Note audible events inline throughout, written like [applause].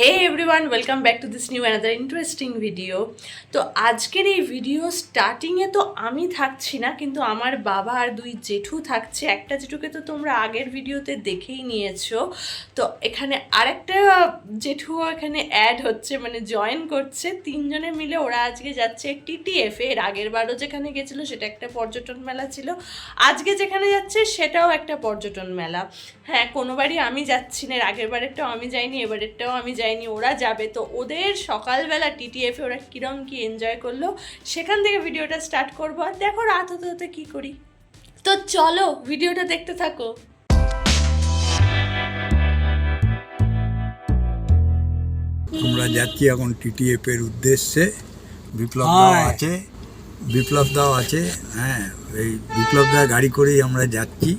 Hey everyone welcome back to this new another interesting video তো আজকের এই video স্টার্টিংয়ে তো আমি থাকছি না, কিন্তু আমার বাবা আর দুই জেঠু থাকছে। একটা জেঠুকে তো তোমরা আগের ভিডিওতে দেখেই নিয়েছো। তো এখানে আরেকটা জেঠুও এখানে অ্যাড হচ্ছে মানে জয়েন করছে। তিনজনে মিলে ওরা আজকে যাচ্ছে টিটিএফ এর আগের বারও যেখানে গেছিল, সেটা একটা পর্যটন মেলা ছিল। আজকে যেখানে যাচ্ছে, সেটাও একটা পর্যটন মেলা। হ্যাঁ কোনোবারই আমি যাচ্ছি না। এর আগের বারেরটাও আমি যাইনি, এবারেরটাও আমি যাইনি ওরা যাবে। তো ওদের সকালবেলা টিটিএফে ওরা কিরম কী এনজয় করল সেখান থেকে ভিডিওটা স্টার্ট করব। আর দেখো রাত হতে হতে কী করি। তো চলো ভিডিওটা দেখতে থাকো। আমরা যাচ্ছি এখন টিটিএফ এর উদ্দেশ্যে। বিপ্লব দাও আছে। বিপ্লব দাও আছে। হ্যাঁ এই বিপ্লব দা গাড়ি করেই আমরা যাচ্ছি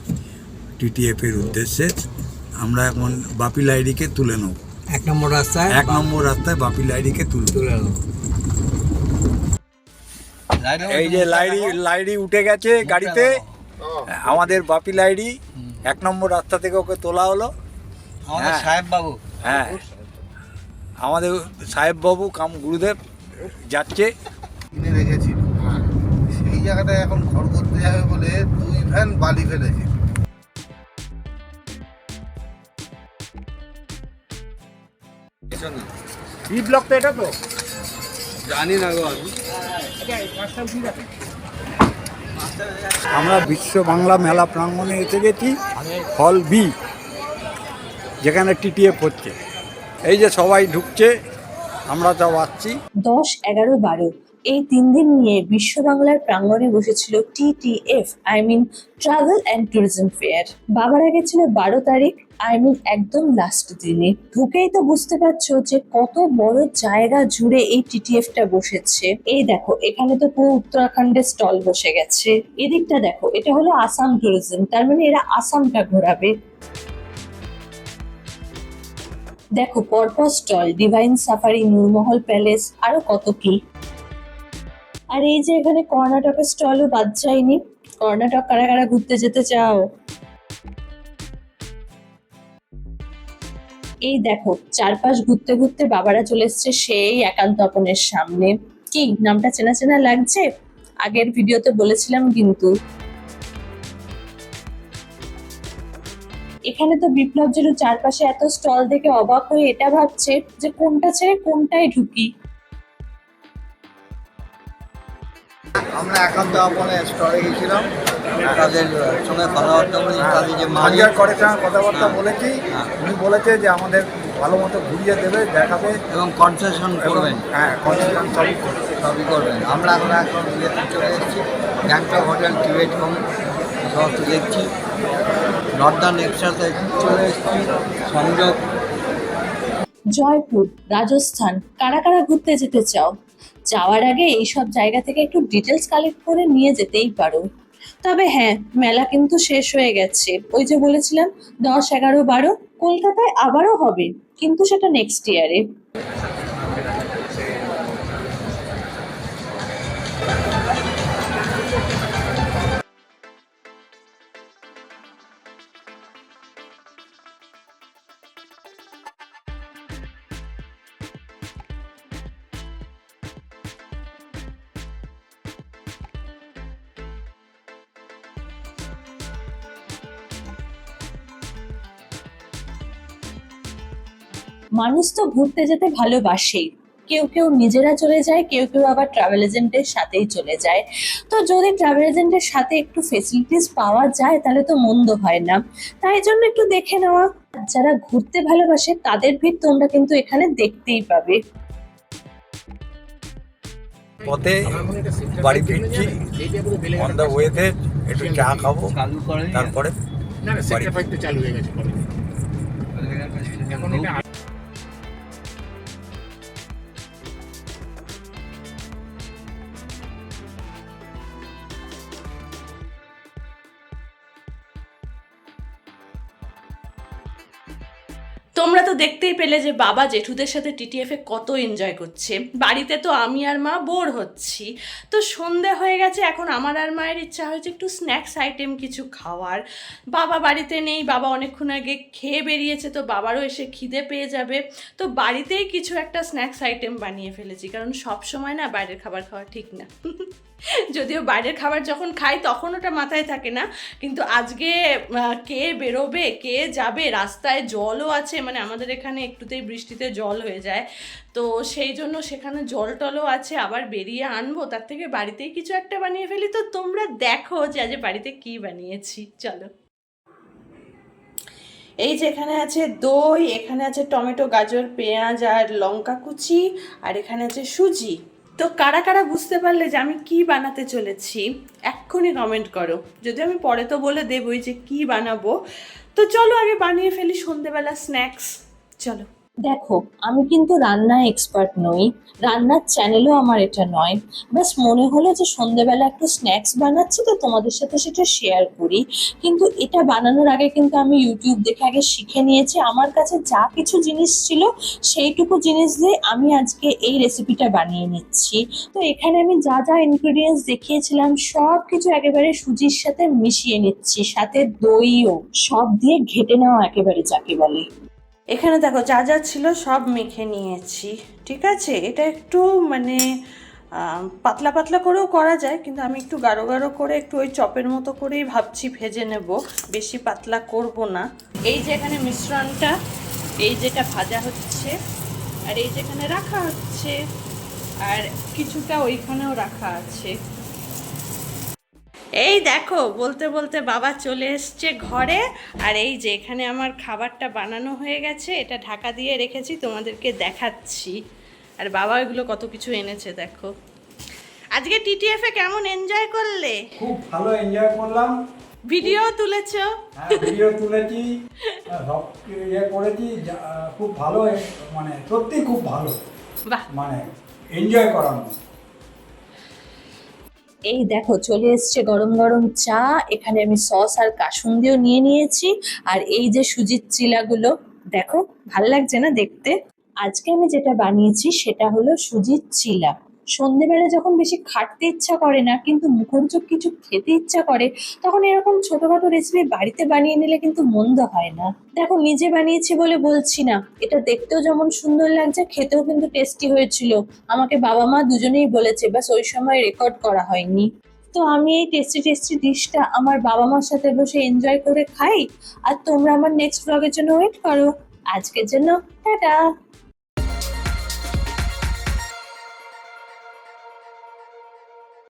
টিটিএফ এর উদ্দেশ্যে। আমরা এখন বাপি লাইডিকে তুলে নেব। এক নম্বর রাস্তায় এক নম্বর রাস্তায় বাপি লাইডিকে তুলব তুলে এলো। এই যে লাইডি লাইডি উঠে গেছে গাড়িতে। আমাদের বাপি লাইডি এক নম্বর রাস্তা থেকে ওকে তোলা হলো। আমাদের হ্যাঁ। সাহেব বাবু হ্যাঁ। আমাদের সাহেববাবু কাম গুরুদেব যাচ্ছে। কিনে রেখেছিল। সেই জায়গাটায় এখন ঘর করতে যাবে বলে দুই ভ্যান বালি ফেলেছে। বি ব্লক তো এটা তো? জানি না গো আমরা বিশ্ব বাংলা মেলা প্রাঙ্গণে এসে গেছি হল বি যেখানে টিটিএফ হচ্ছে। এই যে সবাই ঢুকছে আমরা তো আসছি। দশ এগারো বারো এই তিন দিন নিয়ে বিশ্ব বাংলার প্রাঙ্গণে বসেছিল TTF I mean travel and tourism fair বাবারা গেছিল বারো তারিখ আই মিন একদম লাস্ট দিনে। ঢুকেই তো বুঝতে পারছ যে কত বড় জায়গা জুড়ে এই টিটিএফটা বসেছে। এই দেখো, এখানে তো পুরো উত্তরাখণ্ডের স্টল বসে গেছে। এদিকটা দেখো, এটা হলো আসাম ট্যুরিজম তার মানে এরা আসামটা ঘোরাবে। দেখো, পরপর stall divine safari Nurmahal palace আরও কত কি। আর এই যে এখানে কর্ণাটকের স্টলও বাদ যায়নি। কর্ণাটক কারা কারা ঘুরতে যেতে চাও? এই দেখো, চারপাশ ঘুরতে ঘুরতে বাবারা চলে এসছে সেই একান্ত আপনের সামনে। কি, নামটা চেনা চেনা লাগছে? আগের ভিডিওতে বলেছিলাম কিন্তু। এখানে তো বিপ্লব জেরু চারপাশে এত স্টল দেখে অবাক হয়ে এটা ভাবছে যে কোনটা ছেড়ে কোনটায় ঢুকি। আমরা এখন একান্ত আপনে স্টলে গেছিলাম। তাদের সঙ্গে কথাবার্তা বলি তাদের যে মালিক হাজার করে সঙ্গে কথাবার্তা বলেছি। উনি বলেছে যে আমাদের ভালো মতো ঘুরিয়ে দেবে দেখাবে। এবং কনসেশন করবেন। হ্যাঁ কনসেশন সবই সবই করবেন। আমরা এখন এখন ইয়েতে চলে এসেছি। গ্যাংটক হোটেল টিবেট হোম সমস্ত দেখছি। নর্দার্ন এক্সট্রাতে চলে এসেছি। সংযোগ। জয়পুর রাজস্থান কারা কারা ঘুরতে যেতে চাও? যাওয়ার আগে এইসব জায়গা থেকে একটু ডিটেলস কালেক্ট করে নিয়ে যেতেই পারো। তবে হ্যাঁ মেলা কিন্তু শেষ হয়ে গেছে। ওই যে বলেছিলাম, দশ এগারো বারো, কলকাতায় আবারও হবে, কিন্তু সেটা নেক্সট ইয়ারে মানুষ তো ঘুরতে যেতে ভালোবাসেই। কেউ কেউ নিজেরা চলে যায় কেউ কেউ আবার ট্রাভেল এজেন্টের সাথেই চলে যায়। তো যদি ট্রাভেল এজেন্টের সাথে একটু ফেসিলিটিস পাওয়া যায় তাহলে তো মন্দ হয় না। তাই জন্য একটু দেখে নেওয়া। যারা ঘুরতে ভালোবাসে তাদের ভিড় তোমরা কিন্তু এখানে দেখতেই পাবে। পথে বাড়ি ফিরছি অন দ্য ওয়েতে একটু চা খাব চালু করে তারপরে বাড়ি তোমরা তো দেখতেই পেলে যে বাবা জেঠুদের সাথে টিটিএফে কত এনজয় করছে। বাড়িতে তো আমি আর মা বোর হচ্ছি। তো সন্ধে হয়ে গেছে, এখন আমার আর মায়ের ইচ্ছা হয়েছে একটু স্ন্যাক্স আইটেম কিছু খাওয়ার। বাবা বাড়িতে নেই, বাবা অনেকক্ষণ আগে খেয়ে বেরিয়েছে, তো বাবারও এসে খিদে পেয়ে যাবে। তো বাড়িতেই কিছু একটা স্ন্যাক্স আইটেম বানিয়ে ফেলেছি, কারণ সব সময় না বাইরের খাবার খাওয়া ঠিক না। [laughs] যদিও বাইরের খাবার যখন খাই তখন ওটা মাথায় থাকে না, কিন্তু আজকে কে বেরোবে, কে যাবে, রাস্তায় জলও আছে মানে আমাদের এখানে একটুতেই বৃষ্টিতে জল হয়ে যায়, তো সেই জন্য সেখানে জল টলও আছে, আবার বেরিয়ে আনব, তার থেকে বাড়িতেই কিছু একটা বানিয়ে ফেলি, তো তোমরা দেখো যে আজ বাড়িতে কি বানিয়েছি, চলো। এই যে এখানে আছে দই, এখানে আছে টমেটো, গাজর, পেঁয়াজ আর লঙ্কা কুচি, আর এখানে আছে সুজি। তো কারা কারা বুঝতে পারলে যে আমি কি বানাতে চলেছি, এক্ষুনি কমেন্ট করো। যদি আমি পরে তো বলে দেবই যে কি বানাবো। তো চলো আগে বানিয়ে ফেলি সন্ধেবেলা স্ন্যাক্স চলো। দেখো, আমি কিন্তু রান্না এক্সপার্ট নই। রান্নার চ্যানেলও আমার এটা নয়। ব্যাস মনে হলো যে সন্ধেবেলা একটু স্ন্যাক্স বানাচ্ছি তো তোমাদের সাথে সেটা শেয়ার করি। কিন্তু এটা বানানোর আগে কিন্তু আমি ইউটিউব দেখে আগে শিখে নিয়েছি। আমার কাছে যা কিছু জিনিস ছিল সেইটুকু জিনিস দিয়ে আমি আজকে এই রেসিপিটা বানিয়ে নিচ্ছি। তো এখানে আমি যা যা ইনগ্রিডিয়েন্টস দেখিয়েছিলাম সব কিছু একেবারে সুজির সাথে মিশিয়ে নিচ্ছি। সাথে দইও, সব দিয়ে ঘেটে নেওয়া একেবারে যাকে বলে। এখানে দেখো যা যা ছিল সব মেখে নিয়েছি, ঠিক আছে? এটা একটু মানে পাতলা পাতলা করেও করা যায়, কিন্তু আমি একটু গাঢ় গাঢ় করে একটু ওই চপের মতো করেই ভাবছি ভেজে নেব। বেশি পাতলা করব না। এই যে এখানে মিশ্রণটা, এই যেটা ভাজা হচ্ছে, আর এই যেখানে রাখা হচ্ছে, আর কিছুটা ওইখানেও রাখা আছে। এই দেখো বলতে বলতে বাবা চলে এসছে ঘরে। আর এই যে এখানে আমার খাবারটা বানানো হয়ে গেছে এটা ঢাকা দিয়ে রেখেছি তোমাদেরকে দেখাচ্ছি। আর বাবা এগুলো কত কিছু এনেছে দেখো। আজকে টিটিএফ এ কেমন এনজয় করলে? খুব ভালো এনজয় করলাম। ভিডিও তুলেছো? হ্যাঁ, ভিডিও তুলেছি। সব ইয়ে করেছি খুব ভালো মানে সত্যি খুব ভালো। বাহ। মানে এনজয় করানো এই দেখো, চলে এসছে গরম গরম চা। এখানে আমি সস আর কাসুন্দিও নিয়ে নিয়েছি। আর এই যে সুজির চিলাগুলো, দেখো, ভালো লাগছে না দেখতে? আজকে আমি যেটা বানিয়েছি সেটা হলো সুজির চিলা। সন্ধেবেলা যখন বেশি খাটতে ইচ্ছা করে না, কিন্তু মুখরোচক কিছু খেতে ইচ্ছা করে, তখন এরকম ছোটখাটো রেসিপি বাড়িতে বানিয়ে নিলে কিন্তু মন্দ হয় না। দেখো, নিজে বানিয়েছি বলে বলছি না। এটা দেখতেও যেমন সুন্দর লাগছে, খেতেও কিন্তু টেস্টি হয়েছিল। আমাকে বাবা মা দুজনেই বলেছে বাস ওই সময় রেকর্ড করা হয়নি। তো আমি এই টেস্টি টেস্টি ডিশটা আমার বাবা মার সাথে বসে এনজয় করে খাই। আর তোমরা আমার নেক্সট ব্লগের জন্য ওয়েট করো। আজকের জন্য, টাটা!